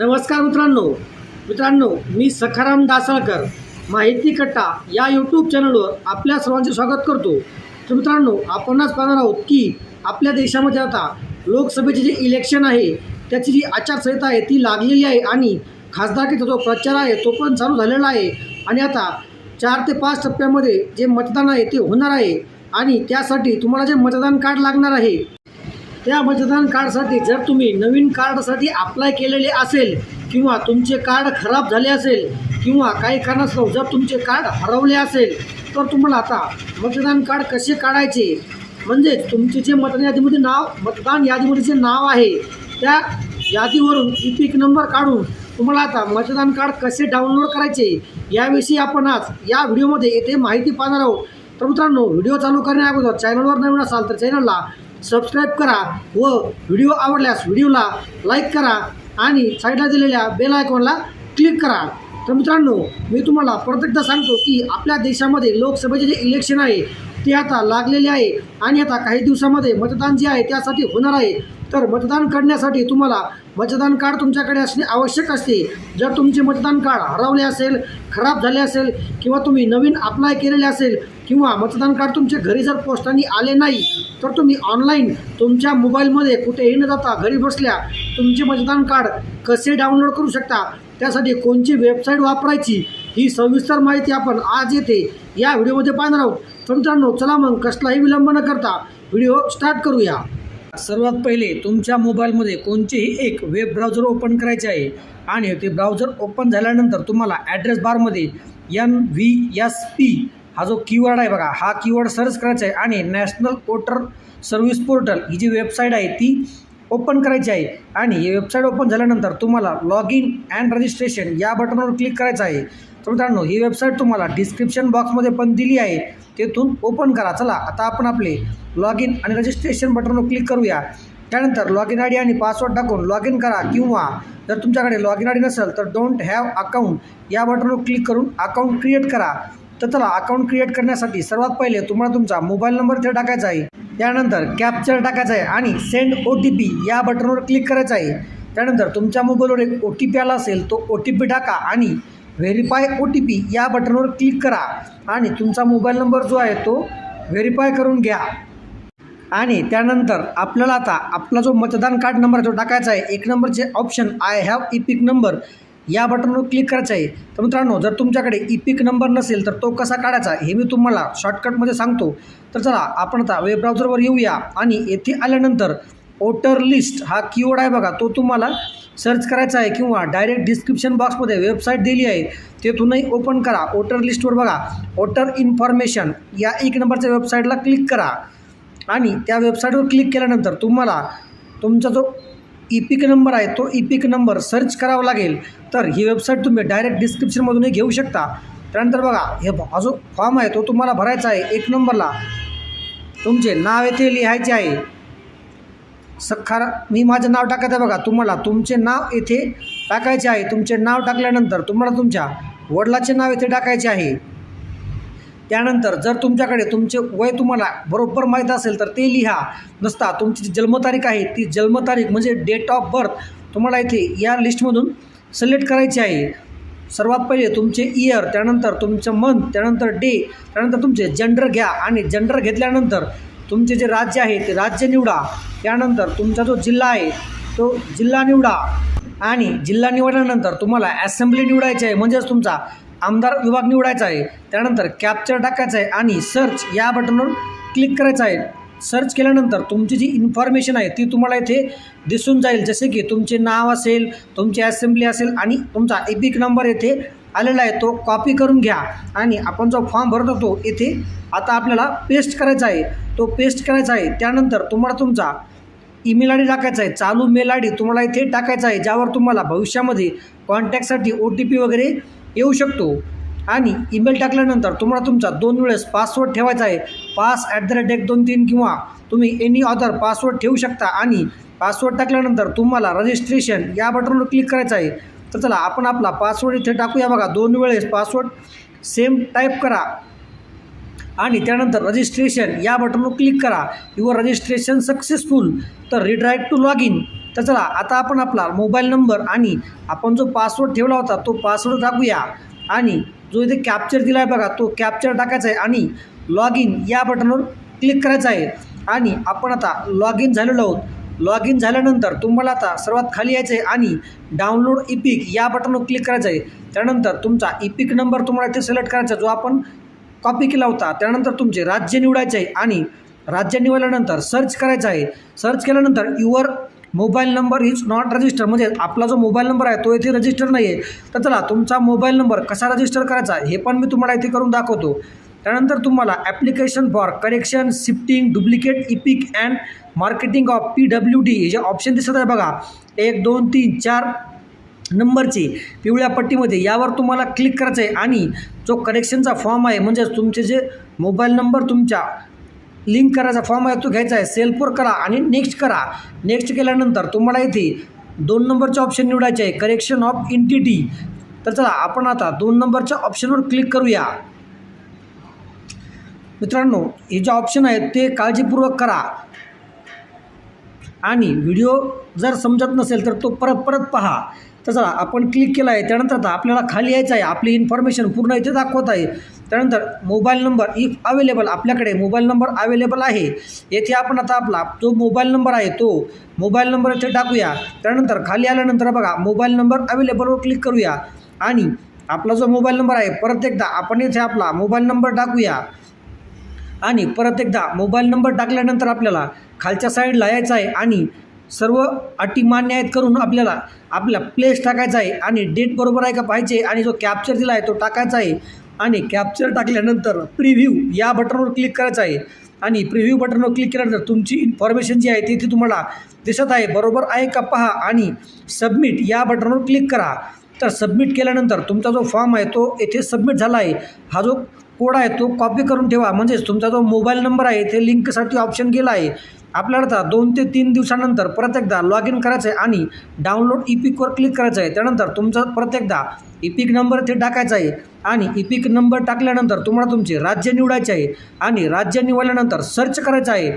नमस्कार मित्रांनो. मित्रांनो मी सखाराम दासळकर माहिती कट्टा या यूट्यूब चॅनलवर आपल्या सर्वांचे स्वागत करतो. तर मित्रांनो आपणच पाहणार आहोत की आपल्या देशामध्ये आता लोकसभेचे जे इलेक्शन आहे त्याची जी आचारसंहिता आहे ती लागलेली आहे आणि खासदारकीचा जो प्रचार आहे तो पण चालू झालेला आहे. आणि आता चार ते पाच टप्प्यामध्ये जे मतदान आहे ते होणार आहे. आणि त्यासाठी तुम्हाला जे मतदान कार्ड लागणार आहे त्या मतदान कार्डसाठी जर तुम्ही नवीन कार्डसाठी अप्लाय केलेले असेल किंवा तुमचे कार्ड खराब झाले असेल किंवा काही कारणास्तव जर तुमचे कार्ड हरवले असेल तर तुम्हाला आता मतदान कार्ड कसे काढायचे? म्हणजेच तुमचे जे मतदान यादीमध्ये नाव मतदान यादीमध्ये जे नाव आहे त्या यादीवरून इपिक पीक नंबर काढून तुम्हाला आता मतदान कार्ड कसे डाउनलोड करायचे याविषयी आपण आज या व्हिडिओमध्ये येथे माहिती पाहणार आहोत. तर मित्रांनो व्हिडिओ चालू करण्या अगोदर चॅनलवर नवीन असाल तर चॅनलला सबस्क्राईब करा व व्हिडिओ आवडल्यास व्हिडिओला लाईक करा आणि साईडला दिलेल्या बेल आयकॉनला क्लिक करा. तर मित्रांनो मी तुम्हाला परत एकदा सांगतो की आपल्या देशामध्ये लोकसभेचे जे इलेक्शन आहे ते आता लागलेले आहे आणि आता काही दिवसामध्ये मतदान जे आहे त्यासाठी होणार आहे. तर मतदान करण्यासाठी तुम्हाला मतदान कार्ड तुमच्याकडे असणे आवश्यक असते. जर तुमचे मतदान कार्ड हरवले असेल खराब झाले असेल किंवा तुम्ही नवीन अप्लाय केलेले असेल किंवा मतदान कार्ड तुमच्या घरी जर पोस्टाने आले नाही तर तुम्ही ऑनलाईन तुमच्या मोबाईलमध्ये कुठेही न जाता घरी बसल्या तुमचे मतदान कार्ड कसे डाउनलोड करू शकता त्यासाठी कोणची वेबसाईट वापरायची ही सविस्तर माहिती आपण आज येते या व्हिडिओमध्ये पाहणार आहोत. तर मित्रांनो चला मग कसलाही विलंब न करता व्हिडिओ स्टार्ट करूया. सर्वात पहिले तुमच्या मोबाईलमध्ये कोणतेही एक वेब ब्राउझर ओपन करायचे आहे आणि ते ब्राउझर ओपन झाल्यानंतर तुम्हाला ॲड्रेस बारमध्ये एन व्ही एस पी हा जो कीवर्ड आहे बघा हा कीवर्ड सर्च करायचा आहे आणि नॅशनल वोटर सर्व्हिस पोर्टल ही जी वेबसाईट आहे ती ओपन करायची आहे. आणि ही वेबसाईट ओपन झाल्यानंतर तुम्हाला लॉग इन अँड रजिस्ट्रेशन या बटनवर क्लिक करायचं आहे. तर मित्रांनो ही वेबसाईट तुम्हाला डिस्क्रिप्शन बॉक्समध्ये पण दिली आहे. तेथून ओपन करा. चला आता आपण आपले लॉग इन आणि रजिस्ट्रेशन बटनवर क्लिक करूया. त्यानंतर लॉग इन आय डी आणि पासवर्ड टाकून लॉग इन करा किंवा जर तुमच्याकडे लॉग इन आय डी नसेल तर डोंट हॅव अकाउंट या बटनवर क्लिक करून अकाउंट क्रिएट करा. तर चला अकाउंट क्रिएट करण्यासाठी सर्वात पहिले तुम्हाला तुमचा मोबाईल नंबर इथे टाकायचा आहे. त्यानंतर कॅप्चर टाकायचा आहे आणि सेंड ओ टी पी या बटनवर क्लिक करायचं आहे. त्यानंतर तुमच्या मोबाईलवर एक ओ टी पी आला असेल तो ओ टी पी टाका आणि व्हेरीफाय ओ टी पी या बटनवर क्लिक करा. आणि तुमचा मोबाईल नंबर जो आहे तो व्हेरीफाय करून घ्या. आणि त्यानंतर आपल्याला आता आपला जो मतदान कार्ड नंबर आहे तो टाकायचा आहे. एक नंबरचे option I have EPIC pick number या बटनवर क्लिक करायचं आहे. तर मित्रांनो जर तुमच्याकडे ई पिक नंबर नसेल तर तो कसा काढायचा हे मी तुम्हाला शॉर्टकटमध्ये सांगतो. तर चला आपण आता वेब ब्राउझरवर येऊया आणि येथे आल्यानंतर वोटर लिस्ट हा कीवर्ड आहे बघा तो तुम्हाला सर्च करायचा आहे किंवा डायरेक्ट डिस्क्रिप्शन बॉक्समध्ये वेबसाईट दिली आहे तेथूनही ओपन करा. वोटर लिस्टवर बघा वोटर इन्फॉर्मेशन या एक नंबरच्या वेबसाईटला क्लिक करा. आणि त्या वेबसाईटवर क्लिक केल्यानंतर तुम्हाला तुमचा जो ई पिक नंबर आहे तो ई पिक नंबर सर्च करावा लागेल. तर ही वेबसाईट तुम्ही डायरेक्ट डिस्क्रिप्शनमधूनही घेऊ शकता. त्यानंतर बघा हे हा जो फॉर्म आहे तो तुम्हाला भरायचा आहे एक नंबरला. तुमचे नाव येथे लिहायचे आहे. सखार मी माझं नाव टाकत आहे बघा तुम्हाला तुमचे नाव येथे टाकायचे आहे. तुमचे नाव टाकल्यानंतर तुम्हाला तुमच्या वडिलाचे नाव येथे टाकायचे आहे. त्यानंतर जर तुमच्याकडे तुमचे वय तुम्हाला बरोबर माहीत असेल तर ते लिहा. नसता तुमची जी जन्मतारीख आहे ती जन्मतारीख म्हणजे डेट ऑफ बर्थ तुम्हाला इथे या लिस्टमधून सिलेक्ट करायची आहे. सर्वात पहिले तुमचे इयर त्यानंतर तुमचं मंथ त्यानंतर डे त्यानंतर तुमचे जेंडर घ्या आणि जेंडर घेतल्यानंतर तुमचे जे राज्य आहे ते राज्य निवडा. त्यानंतर तुमचा जो जिल्हा आहे तो जिल्हा निवडा. आणि जिल्हा निवडल्यानंतर तुम्हाला ॲसेंब्ली निवडायची आहे म्हणजेच तुमचा आमदार विभाग निवडायचा आहे. त्यानंतर कॅप्चर टाकायचं आहे आणि सर्च या बटनवर क्लिक करायचं आहे. सर्च केल्यानंतर तुमची जी इन्फॉर्मेशन आहे ती तुम्हाला इथे दिसून जाईल. जसे की तुमचे नाव असेल तुमची असेंब्ली असेल आणि तुमचा एपिक नंबर येथे आलेला आहे. तो कॉपी करून घ्या आणि आपण जो फॉर्म भरत होतो येथे आता आपल्याला पेस्ट करायचा आहे. तो पेस्ट करायचा आहे. त्यानंतर तुम्हाला तुमचा ईमेल आय डी टाकायचा आहे. चालू मेल आय डी तुम्हाला इथे टाकायचा आहे ज्यावर तुम्हाला भविष्यामध्ये कॉन्टॅक्टसाठी ओ टी पी वगैरे येऊ शकतो. आणि ईमेल टाकल्यानंतर तुम्हाला तुमचा दोन वेळेस पासवर्ड ठेवायचा आहे. पास ॲट द रेट एक दोन तीन किंवा तुम्ही एनी अदर पासवर्ड ठेवू शकता. आणि पासवर्ड टाकल्यानंतर तुम्हाला रजिस्ट्रेशन या बटनवर क्लिक करायचं आहे. तर चला आपण आपला पासवर्ड इथे टाकूया. बघा दोन वेळेस पासवर्ड सेम टाईप करा. आणि त्यानंतर रजिस्ट्रेशन या बटनवर क्लिक करा. युअर रजिस्ट्रेशन सक्सेसफुल तर रिड्राईट टू लॉग इन तर चला आता आपण आपला मोबाईल नंबर आणि आपण जो पासवर्ड ठेवला होता तो पासवर्ड टाकूया आणि जो इथे कॅप्चर दिला आहे बघा तो कॅप्चर टाकायचा आहे आणि लॉग इन या बटनवर क्लिक करायचं आहे. आणि आपण आता लॉग इन झालेलो आहोत. लॉग इन झाल्यानंतर तुम्हाला आता सर्वात खाली यायचं आहे आणि डाउनलोड इपिक या बटनवर क्लिक करायचं आहे. त्यानंतर तुमचा इपिक नंबर तुम्हाला इथे सिलेक्ट करायचा आहे, जो आपण कॉपी केला होता. त्यानंतर तुमचे राज्य निवडायचे आहे आणि राज्य निवडल्यानंतर सर्च करायचं आहे. सर्च केल्यानंतर your mobile number is not register. म्हणजे आपला जो मोबाईल नंबर आहे तो इथे रजिस्टर नाही आहे तर चला तुमचा मोबाईल नंबर कसा रजिस्टर करायचा हे पण मी तुम्हाला इथे करून दाखवतो. त्यानंतर तुम्हाला application for correction shifting duplicate EPIC and marketing of P W D हे जे ऑप्शन दिसत आहे बघा एक दोन तीन चार नंबरची पिवळ्या पट्टीमध्ये यावर तुम्हाला क्लिक करायचं आहे आणि जो करेक्शनचा फॉर्म आहे म्हणजेच तुमचे जे मोबाईल नंबर तुमच्या लिंक करायचा फॉर्म आहे तो घ्यायचा आहे. सेल्फवर करा आणि नेक्स्ट करा. नेक्स्ट केल्यानंतर तुम्हाला इथे दोन नंबरचे ऑप्शन निवडायचे आहे. करेक्शन ऑफ इंटिटी तर चला आपण आता दोन नंबरच्या ऑप्शनवर क्लिक करूया. मित्रांनो हे जे ऑप्शन आहेत ते काळजीपूर्वक करा. आणि व्हिडिओ जर समजत नसेल तर तो परत परत पहा. तसा आपण क्लिक केला आहे. त्यानंतर आता आपल्याला खाली यायचं आहे. आपली इन्फॉर्मेशन पूर्ण इथे दाखवत आहे. त्यानंतर मोबाईल नंबर इफ अवेलेबल आपल्याकडे मोबाईल नंबर अवेलेबल आहे. येथे आपण आता आपला जो मोबाईल नंबर आहे तो मोबाईल नंबर इथे टाकूया. त्यानंतर खाली आल्यानंतर बघा मोबाईल नंबर अवेलेबलवर क्लिक करूया. आणि आपला जो मोबाईल नंबर आहे परत एकदा आपण इथे आपला मोबाईल नंबर टाकूया. आणि परत एकदा मोबाईल नंबर टाकल्यानंतर आपल्याला खालच्या साईडला यायचं आहे. आणि सर्व अटी मान्य आहेत करून आपल्याला आपला प्लेस टाकायचा आहे आणि डेट बरोबर आहे का पाहिजे आणि जो कॅप्चर दिला आहे तो टाकायचा आहे. आणि कॅप्चर टाकल्यानंतर प्रिव्ह्यू या बटनवर क्लिक करायचं आहे. आणि प्रिव्ह्यू बटनवर क्लिक केल्यानंतर तुमची इन्फॉर्मेशन जी आहे ती ती तुम्हाला दिसत आहे. बरोबर आहे का पहा? आणि सबमिट या बटनवर क्लिक करा. तर सबमिट केल्यानंतर तुमचा जो फॉर्म आहे तो येथे सबमिट झाला आहे. हा जो कोड आहे तो कॉपी करून ठेवा. म्हणजेच तुमचा जो मोबाईल नंबर आहे ते लिंकसाठी ऑप्शन गेला आहे. आपल्याला आता दोन ते तीन दिवसानंतर परत एकदा लॉग इन करायचं आहे आणि डाउनलोड इपिकवर क्लिक करायचं आहे. त्यानंतर तुमचा परत एकदा इपिक नंबर ते टाकायचा आहे आणि इपिक नंबर टाकल्यानंतर तुम्हाला तुमचे राज्य निवडायचे आहे आणि राज्य निवडल्यानंतर सर्च करायचं आहे.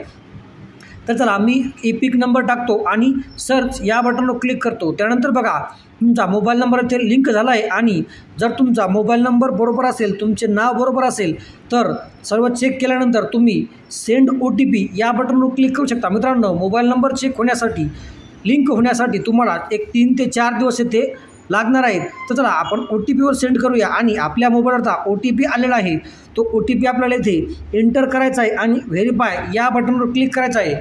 तर चला मी इपिक नंबर टाकतो आणि सर्च या बटनवर क्लिक करतो. त्यानंतर बघा तुमचा मोबाईल नंबर इथे लिंक झाला आहे आणि जर तुमचा मोबाईल नंबर बरोबर असेल तुमचे नाव बरोबर असेल तर सर्व चेक केल्यानंतर तुम्ही सेंड ओ टी पी या बटनवर क्लिक करू शकता. मित्रांनो मोबाईल नंबर चेक होण्यासाठी लिंक होण्यासाठी तुम्हाला एक तीन ते चार दिवस येथे लागणार आहेत. तर चला आपण ओ टी पीवर सेंड करूया आणि आपल्या मोबाईलवरचा ओ टी पी आलेला आहे. तो ओ टी पी आपल्याला इथे एंटर करायचा आहे आणि व्हेरीफाय या बटनवर क्लिक करायचं आहे.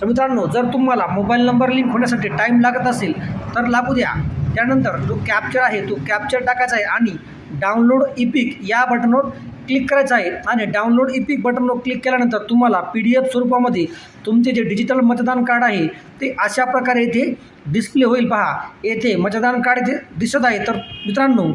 तर मित्रांनो जर तुम्हाला मोबाईल नंबर लिंक होण्यासाठी टाईम लागत असेल तर लागू द्या. त्यानंतर जो कॅप्चर आहे तो कॅप्चर टाकायचा आहे आणि डाउनलोड इपिक या बटनवर क्लिक करायचं आहे. आणि डाउनलोड इपिक बटनवर क्लिक केल्यानंतर तुम्हाला पी डी एफ स्वरूपामध्ये तुमचे जे डिजिटल मतदान कार्ड आहे ते अशा प्रकारे इथे डिस्प्ले होईल. पहा येथे मतदान कार्ड इथे दिसत आहे. तर मित्रांनो